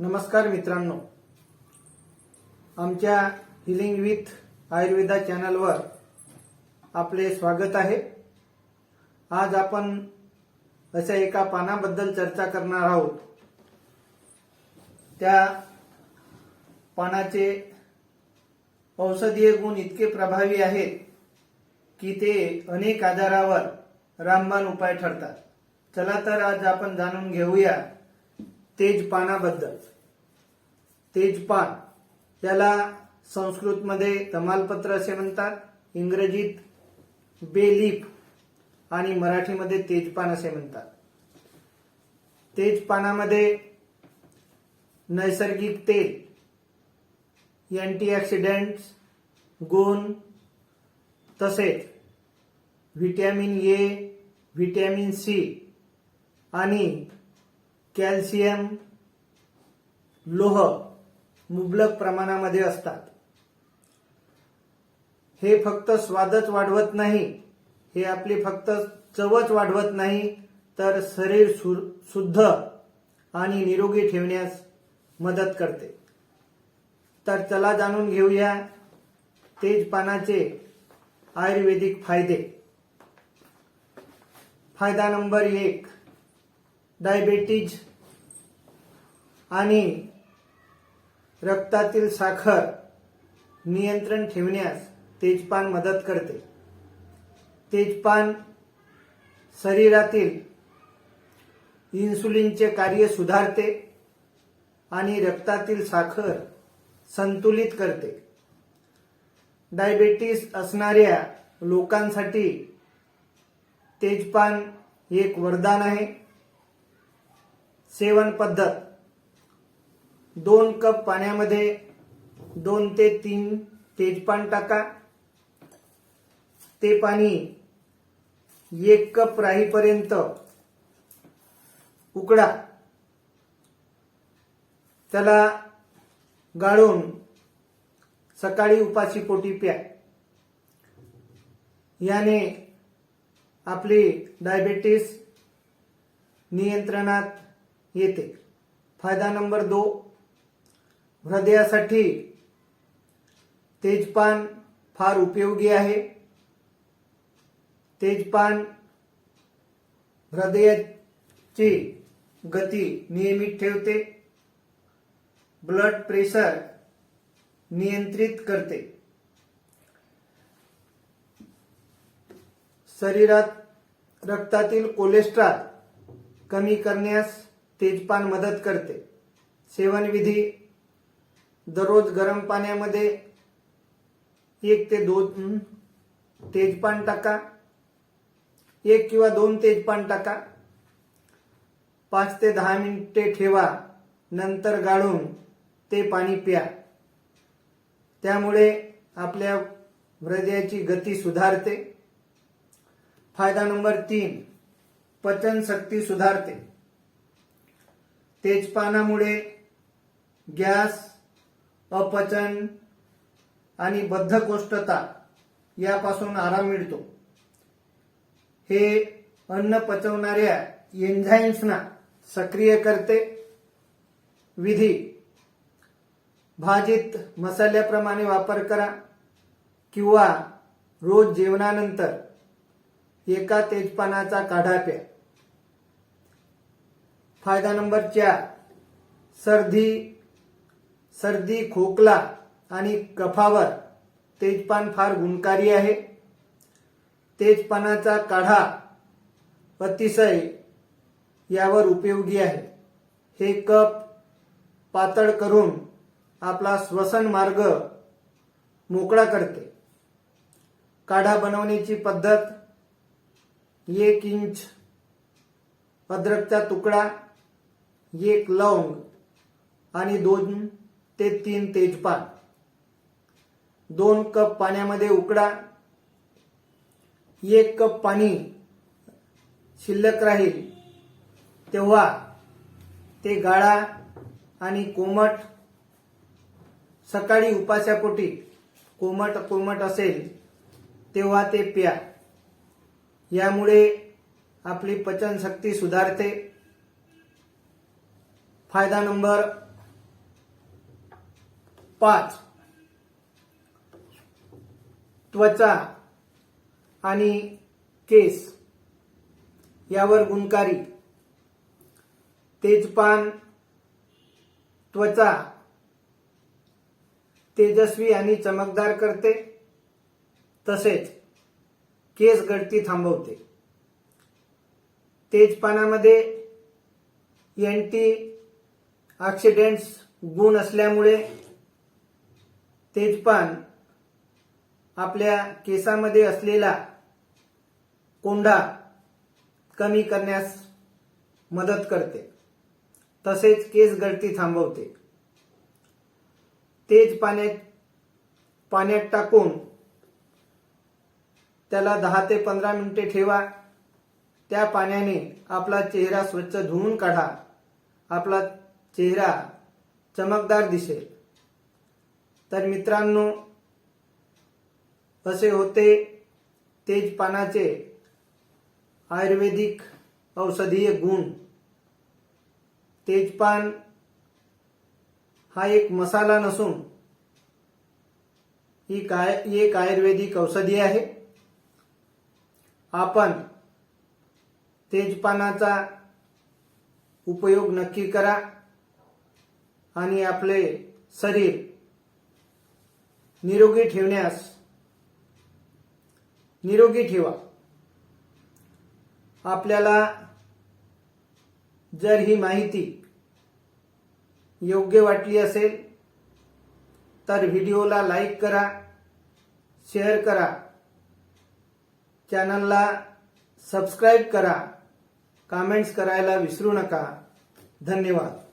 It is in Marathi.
नमस्कार मित्रांनो. आमच्या हिलिंग विथ आयुर्वेदा चॅनलवर आपले स्वागत आहे. आज आपण अशा एका पानाबद्दल चर्चा करणार आहोत. त्या पानाचे औषधीय गुण इतके प्रभावी आहेत की ते अनेक आजारावर रामबाण उपाय ठरतात. चला तर आज आपण जाणून घेऊया तेजपानाबद्दल. तेजपान याला संस्कृतमध्ये तमालपत्र असे म्हणतात इंग्रजीत बेलीफ आणि मराठीमध्ये तेजपान असे म्हणतात. तेजपानामध्ये नैसर्गिक तेल अँटीऑक्सिडंट्स गुण तसेच व्हिटॅमिन ए व्हिटॅमिन सी आणि कॅल्शियम लोह मुबलक प्रमाणामध्ये असतात. हे फक्त स्वादच वाढवत नाही. हे आपली फक्त चवच वाढवत नाही तर शरीर सु- शुद्ध आणि निरोगी ठेवण्यास मदत करते. तर चला जाणून घेऊया तेजपानाचे आयुर्वेदिक फायदे. फायदा नंबर एक डायबेटीज आणि रक्तातील साखर नियंत्रण ठेवण्यास तेजपान मदत करते. तेजपान शरीरातील इन्सुलिनचे कार्य सुधारते आणि रक्तातील साखर संतुलित करते. डायबेटीस असणाऱ्या लोकांसाठी तेजपान एक वरदान आहे. सेवन पद्धत. दोन कप पाण्यामध्ये दोन ते तीन तेजपान टाका. ते पाणी एक कप राहीपर्यंत उकडा. त्याला गाळून सकाळी उपाशी पोटी प्या. याने आपली डायबेटीस नियंत्रणात येते. फायदा नंबर दो हृदयासाठी तेजपान फार उपयोगी आहे. तेजपान हृदयाची गती नियमित ठेवते. ब्लड प्रेशर नियंत्रित करते. शरीरात रक्तातील कोलेस्ट्रॉल कमी करण्यास तेजपान मदत करते. सेवनविधी दररोज गरम पाण्यामध्ये एक ते दोन तेजपान टाका. एक किंवा दोन तेजपान टाका. पाच ते दहा मिनिटे ठेवा. नंतर गाळून ते पाणी प्या. त्यामुळे आपल्या हृदयाची गती सुधारते. फायदा नंबर तीन पचनशक्ती सुधारते. तेजपानामुळे गॅस अपचन आणि बद्धकोष्ठता यापासून आराम मिळतो. हे अन्न पचवणाऱ्या एन्झाईम्सना सक्रिय करते. विधी. भाजीत मसाल्याप्रमाणे वापर करा किंवा रोज जेवणानंतर एका तेजपानाचा काढा प्या. फायदा नंबर चार सर्दी सर्दी खोकला आणि कफावर तेजपान फार गुणकारी आहे. तेजपानाचा काढा अतिशय यावर उपयोगी आहे. हे कप पातळ करून आपला श्वसन मार्ग मोकळा करते. काढा बनवण्याची पद्धत एक इंच अद्रकचा तुकडा एक लवंग आणि दोन ते तीन तेजपान. दोन कप पाण्यामध्ये उकडा. एक कप पाणी शिल्लक राहील. तेव्हा ते गाळा आणि कोमट. सकाळी उपासापोटी कोमट कोमट असेल तेव्हा ते प्या. यामुळे आपली पचनशक्ती सुधारते. फायदा नंबर पाच. त्वचा आणि केस यावर गुणकारी. तेजपान त्वचा तेजस्वी आणि चमकदार करते. तसेच केस गळती थांबवते. तेजपानामध्ये अँटी ऑक्सिडेंट्स गुण असल्यामुळे तेजपान आपल्या केसामध्ये असलेला कोंडा कमी करण्यास मदत करते. तसेच केस गळती थांबवते. तेज पाण्यात पाण्यात टाकून त्याला दहा ते पंधरा मिनिटे ठेवा. त्या पाण्याने आपला चेहरा स्वच्छ धुवून काढा. आपला चेहरा चमकदार दिसेल. तर मित्रांनो असे होते तेजपानाचे आयुर्वेदिक औषधीय गुण. तेजपान हा एक मसाला नसून ही काय एक आयुर्वेदिक औषधी आहे. आपण तेजपानाचा उपयोग नक्की करा आणि आपले शरीर निरोगी ठेवण्यास निरोगी ठेवा. आपल्याला जर ही माहिती योग्य वाटली असेल तर व्हिडिओला लाईक करा शेअर करा चॅनलला सबस्क्राईब करा कमेंट्स करायला विसरू नका. धन्यवाद.